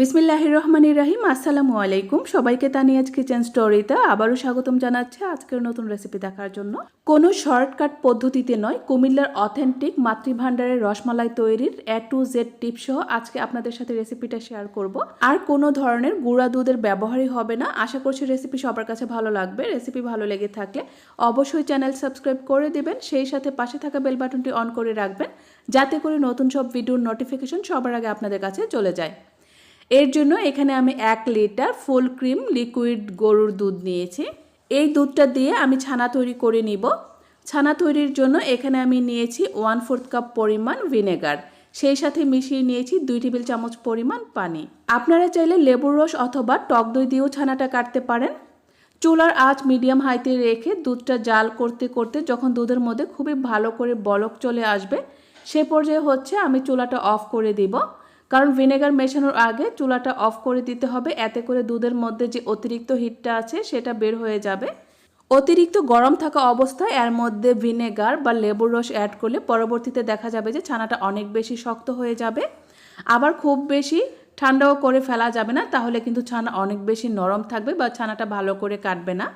বিসমিল্লাহির রহমানির রাহিম, আসসালামু আলাইকুম। সবাইকে তানিয়াজ কিচেন স্টোরিতে আবারও স্বাগতম জানাচ্ছি আজকের নতুন রেসিপি দেখার জন্য। কোনো শর্টকাট পদ্ধতিতে নয়, কুমিল্লার অথেন্টিক মাতৃভাণ্ডারের রসমালাই তৈরির এ টু জেড টিপ সহ আজকে আপনাদের সাথে রেসিপিটা শেয়ার করব। আর কোনো ধরনের গুঁড়া দুধের ব্যবহারই হবে না। আশা করছি রেসিপি সবার কাছে ভালো লাগবে। রেসিপি ভালো লেগে থাকলে অবশ্যই চ্যানেল সাবস্ক্রাইব করে দেবেন। সেই সাথে পাশে থাকা বেল বাটনটি অন করে রাখবেন, যাতে করে নতুন সব ভিডিওর নোটিফিকেশন সবার আগে আপনাদের কাছে চলে যায়। এর জন্য এখানে আমি এক লিটার ফুল ক্রিম লিকুইড গরুর দুধ নিয়েছি। এই দুধটা দিয়ে আমি ছানা তৈরি করে নিব। ছানা তৈরির জন্য এখানে আমি নিয়েছি ওয়ান ফোর্থ কাপ পরিমাণ ভিনেগার। সেই সাথে মিশিয়ে নিয়েছি দুই টেবিল চামচ পরিমাণ পানি। আপনারা চাইলে লেবুর রস অথবা টক দই দিয়েও ছানাটা কাটতে পারেন। চুলার আঁচ মিডিয়াম হাইতে রেখে দুধটা জাল করতে করতে যখন দুধের মধ্যে খুবই ভালো করে বলক চলে আসবে, সে পর্যায়ে হচ্ছে আমি চুলাটা অফ করে দিব। কারণ ভিনেগার মেশানোর আগে চুলাটা অফ করে দিতে হবে। এতে করে দুধের মধ্যে যে অতিরিক্ত হিটটা আছে, সেটা বের হয়ে যাবে। অতিরিক্ত গরম থাকা অবস্থায় এর মধ্যে ভিনেগার বা লেবুর রস অ্যাড করলে পরবর্তীতে দেখা যাবে যে ছানাটা অনেক বেশি শক্ত হয়ে যাবে। আবার খুব বেশি ঠান্ডাও করে ফেলা যাবে না, তাহলে কিন্তু ছানা অনেক বেশি নরম থাকবে বা ছানাটা ভালো করে কাটবে না।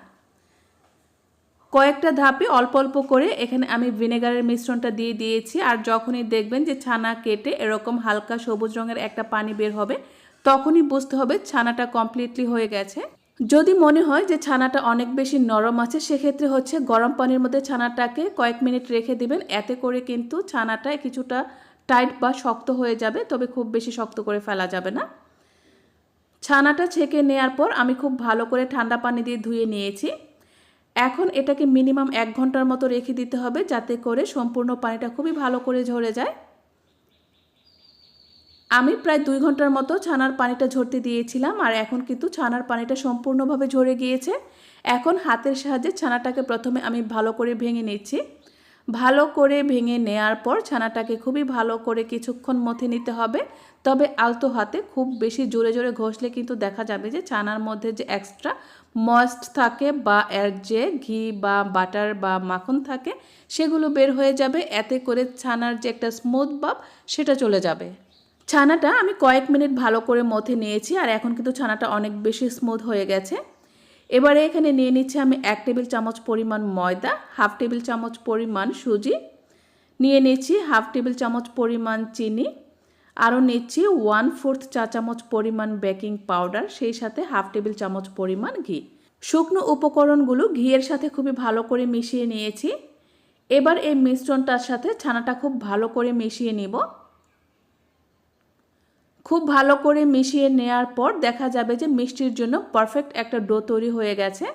কয়েকটা ধাপে অল্প অল্প করে এখানে আমি ভিনেগারের মিশ্রণটা দিয়ে দিয়েছি। আর যখনই দেখবেন যে ছানা কেটে এরকম হালকা সবুজ রঙের একটা পানি বের হবে, তখনই বুঝতে হবে ছানাটা কমপ্লিটলি হয়ে গেছে। যদি মনে হয় যে ছানাটা অনেক বেশি নরম আছে, সেক্ষেত্রে হচ্ছে গরম পানির মধ্যে ছানাটাকে কয়েক মিনিট রেখে দিবেন। এতে করে কিন্তু ছানাটা কিছুটা টাইট বা শক্ত হয়ে যাবে, তবে খুব বেশি শক্ত করে ফেলা যাবে না। ছানাটা ছেঁকে নেওয়ার পর আমি খুব ভালো করে ঠান্ডা পানি দিয়ে ধুয়ে নিয়েছি। এখন এটাকে মিনিমাম এক ঘণ্টার মতো রেখে দিতে হবে যাতে করে সম্পূর্ণ পানিটা খুবই ভালো করে ঝরে যায়। আমি প্রায় দুই ঘণ্টার মতো ছানার পানিটা ঝরতে দিয়েছিলাম আর এখন কিন্তু ছানার পানিটা সম্পূর্ণভাবে ঝরে গিয়েছে। এখন হাতের সাহায্যে ছানাটাকে প্রথমে আমি ভালো করে ভেঙে নিচ্ছি। ভালো করে ভেঙে নেয়ার পর ছানাটাকে খুবই ভালো করে কিছুক্ষণ মথে নিতে হবে। তবে আলতো হাতে খুব বেশি জোরে জোরে ঘষলে কিন্তু দেখা যাবে যে ছানার মধ্যে যে এক্সট্রা ময়েস্ট থাকে বা এর যে ঘি বা বাটার বা মাখন থাকে, সেগুলো বের হয়ে যাবে। এতে করে ছানার যে একটা স্মুথ ভাব, সেটা চলে যাবে। ছানাটা আমি কয়েক মিনিট ভালো করে মথে নিয়েছি আর এখন কিন্তু ছানাটা অনেক বেশি স্মুথ হয়ে গেছে। এবারে এখানে নিয়ে নিচ্ছি আমি এক টেবিল চামচ পরিমাণ ময়দা, হাফ টেবিল চামচ পরিমাণ সুজি, নিয়ে নিচ্ছি হাফ টেবিল চামচ পরিমাণ চিনি আরও নিচ্ছি ওয়ান ফোর্থ চা চামচ পরিমাণ বেকিং পাউডার সেই সাথে হাফ টেবিল চামচ পরিমাণ ঘি। শুকনো উপকরণগুলো ঘিয়ের সাথে খুবই ভালো করে মিশিয়ে নিয়েছি। এবার এই মিশ্রণটার সাথে ছানাটা খুব ভালো করে মিশিয়ে নিব। খুব ভালো করে মিশিয়ে নেওয়ার পর দেখা যাবে যে মিষ্টির জন্য পারফেক্ট একটা ডো তৈরি হয়ে গেছে।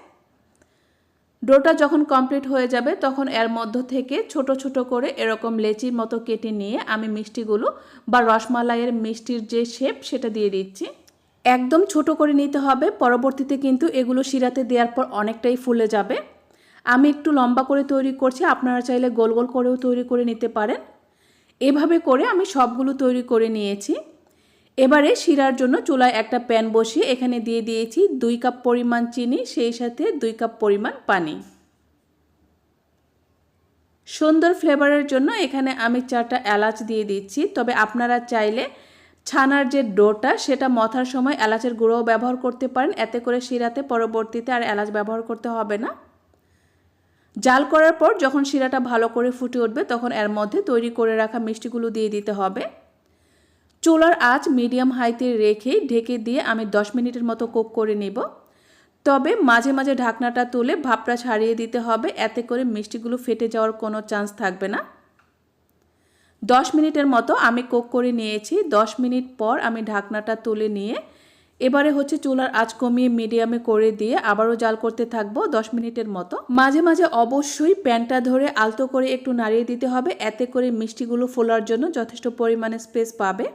ডোটা যখন কমপ্লিট হয়ে যাবে, তখন এর মধ্য থেকে ছোট ছোট করে এরকম লেচির মতো কেটে নিয়ে আমি মিষ্টিগুলো বা রসমালাইয়ের মিষ্টির যে শেপ সেটা দিয়ে দিচ্ছি। একদম ছোট করে নিতে হবে, পরবর্তীতে কিন্তু এগুলো শিরাতে দেওয়ার পর অনেকটাই ফুলে যাবে। আমি একটু লম্বা করে তৈরি করছি, আপনারা চাইলে গোল গোল করেও তৈরি করে নিতে পারেন। এভাবে করে আমি সবগুলো তৈরি করে নিয়েছি। এবারে শিরার জন্য চুলায় একটা প্যান বসিয়ে এখানে দিয়ে দিয়েছি দুই কাপ পরিমাণ চিনি, সেই সাথে দুই কাপ পরিমাণ পানি। সুন্দর ফ্লেভারের জন্য এখানে আমি চারটা এলাচ দিয়ে দিচ্ছি। তবে আপনারা চাইলে ছানার যে ডোটা, সেটা মথার সময় এলাচের গুঁড়োও ব্যবহার করতে পারেন। এতে করে শিরাতে পরবর্তীতে আর এলাচ ব্যবহার করতে হবে না। জাল করার পর যখন শিরাটা ভালো করে ফুটে উঠবে, তখন এর মধ্যে তৈরি করে রাখা মিষ্টিগুলো দিয়ে দিতে হবে। চুলার আঁচ মিডিয়াম হাইতে রেখে ঢেকে দিয়ে আমি 10 মিনিটের মতো কুক করে নেব। তবে মাঝে মাঝে ঢাকনাটা তুলে ভাপটা ছাড়িয়ে দিতে হবে, এতে করে মিষ্টিগুলো ফেটে যাওয়ার কোনো চান্স থাকবে না। 10 মিনিটের মতো আমি কুক করে নিয়েছি। 10 মিনিট পর আমি ঢাকনাটা তুলে নিয়ে এবারে হচ্ছে চুলার আঁচ কমিয়ে মিডিয়ামে করে দিয়ে আবারও জাল করতে থাকব 10 মিনিটের মতো। মাঝে মাঝে অবশ্যই প্যানটা ধরে আলতো করে একটু নাড়িয়ে দিতে হবে, এতে করে মিষ্টিগুলো ফোলার জন্য যথেষ্ট পরিমাণে স্পেস পাবে।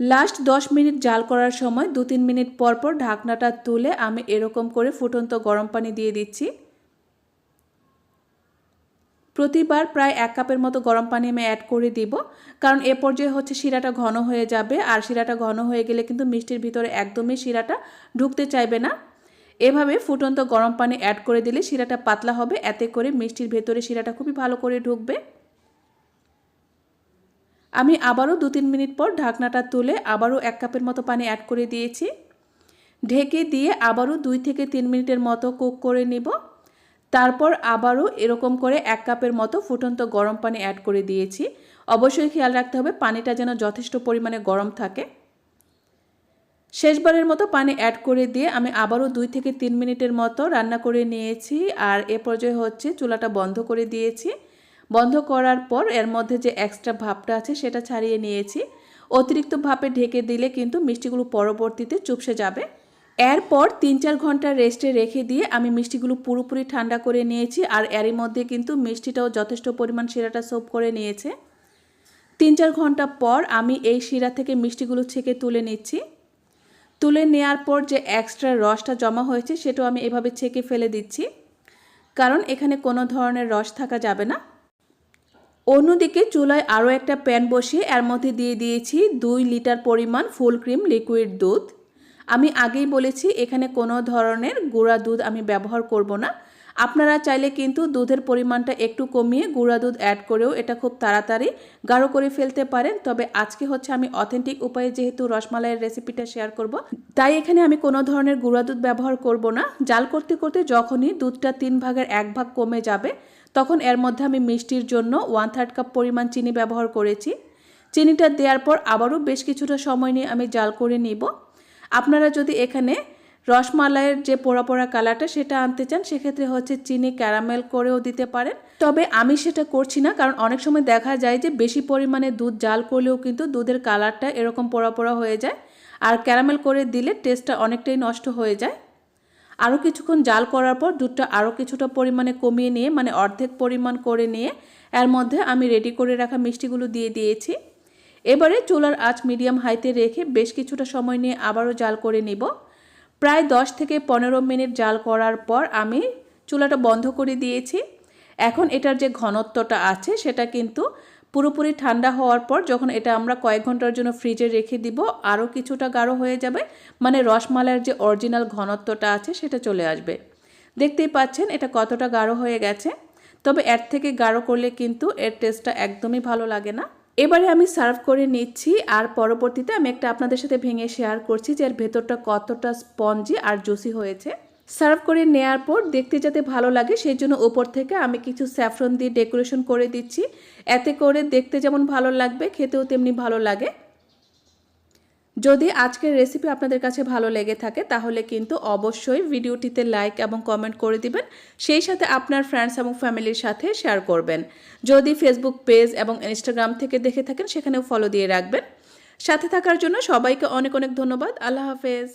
লাস্ট দশ মিনিট জাল করার সময় দু তিন মিনিট পর পর ঢাকনাটা তুলে আমি এরকম করে ফুটন্ত গরম পানি দিয়ে দিচ্ছি। প্রতিবার প্রায় এক কাপের মতো গরম পানি আমি অ্যাড করে দিব, কারণ এ পর্যায়ে হচ্ছে শিরাটা ঘন হয়ে যাবে, আর শিরাটা ঘন হয়ে গেলে কিন্তু মিষ্টির ভিতরে একদমই শিরাটা ঢুকতে চাইবে না। এভাবে ফুটন্ত গরম পানি অ্যাড করে দিলে শিরাটা পাতলা হবে, এতে করে মিষ্টির ভেতরে শিরাটা খুবই ভালো করে ঢুকবে। আমি আবারও দু তিন মিনিট পর ঢাকনাটা তুলে আবারও এক কাপের মতো পানি অ্যাড করে দিয়েছি। ঢেকে দিয়ে আবারও দুই থেকে তিন মিনিটের মতো কুক করে নিব। তারপর আবারও এরকম করে এক কাপের মতো ফুটন্ত গরম পানি অ্যাড করে দিয়েছি। অবশ্যই খেয়াল রাখতে হবে পানিটা যেন যথেষ্ট পরিমাণে গরম থাকে। শেষবারের মতো পানি অ্যাড করে দিয়ে আমি আবারও দুই থেকে তিন মিনিটের মতো রান্না করে নিয়েছি। আর এ পর্যায়ে হচ্ছে চুলাটা বন্ধ করে দিয়েছি। বন্ধ করার পর এর মধ্যে যে এক্সট্রা ভাপটা আছে সেটা ছাড়িয়ে নিয়েছি। অতিরিক্ত ভাপে ঢেকে দিলে কিন্তু মিষ্টিগুলো পরবর্তীতে চুপসে যাবে। এরপর তিন চার ঘণ্টা রেস্টে রেখে দিয়ে আমি মিষ্টিগুলো পুরোপুরি ঠান্ডা করে নিয়েছি আর এরই মধ্যে কিন্তু মিষ্টিটাও যথেষ্ট পরিমাণ শিরাটা সোপ করে নিয়েছে। তিন চার ঘণ্টা পর আমি এই শিরা থেকে মিষ্টিগুলো ছেঁকে তুলে নিচ্ছি। তুলে নেওয়ার পর যে এক্সট্রা রসটা জমা হয়েছে সেটাও আমি এভাবে ছেঁকে ফেলে দিচ্ছি। কারণ এখানে কোনো ধরনের রস থাকা যাবে না। অন্যদিকে চুলায় আরও একটা প্যান বসিয়ে এর মধ্যে দিয়ে দিয়েছি দুই লিটার পরিমাণ ফুল ক্রিম লিকুইড দুধ। আমি আগেই বলেছি, এখানে কোনো ধরনের গুঁড়া দুধ আমি ব্যবহার করব না। আপনারা চাইলে কিন্তু দুধের পরিমাণটা একটু কমিয়ে গুঁড়া দুধ অ্যাড করেও এটা খুব তাড়াতাড়ি গাঢ় করে ফেলতে পারেন। তবে আজকে হচ্ছে আমি অথেন্টিক উপায়ে যেহেতু রসমালাইয়ের রেসিপিটা শেয়ার করব, তাই এখানে আমি কোনো ধরনের গুঁড়া দুধ ব্যবহার করব না। জাল করতে করতে যখনই দুধটা তিন ভাগের এক ভাগ কমে যাবে, তখন এর মধ্যে আমি মিষ্টির জন্য ওয়ান থার্ড কাপ পরিমাণ চিনি ব্যবহার করেছি। চিনিটা দেওয়ার পর আবারও বেশ কিছুটা সময় নিয়ে আমি জাল করে নিব। আপনারা যদি এখানে রসমালাইয়ের যে পোড়া পোড়া কালারটা সেটা আনতে চান, সেক্ষেত্রে হচ্ছে চিনি, ক্যারামেল করেও দিতে পারেন। তবে আমি সেটা করছি না, কারণ অনেক সময় দেখা যায় যে বেশি পরিমাণে দুধ, জাল করলেও কিন্তু দুধের কালারটা এরকম পোড়া পোড়া হয়ে যায়। আর ক্যারামেল করে দিলে টেস্টটা অনেকটাই নষ্ট হয়ে যায়। আরও কিছুক্ষণ জাল করার পর দুধটা আরও কিছুটা পরিমাণে কমিয়ে নিয়ে মানে অর্ধেক পরিমাণ করে নিয়ে, এর মধ্যে আমি রেডি করে রাখা মিষ্টিগুলো দিয়ে দিয়েছি। এবারে চুলার আঁচ মিডিয়াম হাইতে রেখে বেশ কিছুটা সময় নিয়ে আবারও জাল করে নিব। প্রায় দশ থেকে পনেরো মিনিট জাল করার পর আমি চুলাটা বন্ধ করে দিয়েছি। এখন এটার যে ঘনত্বটা আছে, সেটা কিন্তু পুরোপুরি ঠান্ডা হওয়ার পর যখন এটা আমরা কয়েক ঘণ্টার জন্য ফ্রিজে রেখে দিব, আরও কিছুটা গাঢ় হয়ে যাবে। মানে রসমালাইয়ের যে অরিজিনাল ঘনত্বটা আছে, সেটা চলে আসবে। দেখতেই পাচ্ছেন, এটা কতটা গাঢ় হয়ে গেছে। তবে এর থেকে গাঢ় করলে কিন্তু এর টেস্টটা একদমই ভালো লাগে না। এবারে আমি সার্ভ করে নিচ্ছি আর পরবর্তীতে আমি একটা আপনাদের সাথে ভেঙে শেয়ার করছি যে এর ভেতরটা কতটা স্পঞ্জি আর জুসি হয়েছে। সার্ভ করে নেয়ার পর দেখতে যাতে ভালো লাগে, সেই জন্য ওপর থেকে আমি কিছু স্যাফরন দিয়ে ডেকোরেশন করে দিচ্ছি। এতে করে দেখতে যেমন ভালো লাগবে, খেতেও তেমনি ভালো লাগে। যদি আজকের রেসিপি আপনাদের কাছে ভালো লেগে থাকে, তাহলে কিন্তু অবশ্যই ভিডিওটিতে লাইক এবং কমেন্ট করে দিবেন। সেই সাথে আপনার ফ্রেন্ডস এবং ফ্যামিলির সাথে শেয়ার করবেন। যদি ফেসবুক পেজ এবং ইনস্টাগ্রাম থেকে দেখে থাকেন, সেখানেও ফলো দিয়ে রাখবেন। সাথে থাকার জন্য সবাইকে অনেক অনেক ধন্যবাদ। আল্লাহ হাফেজ।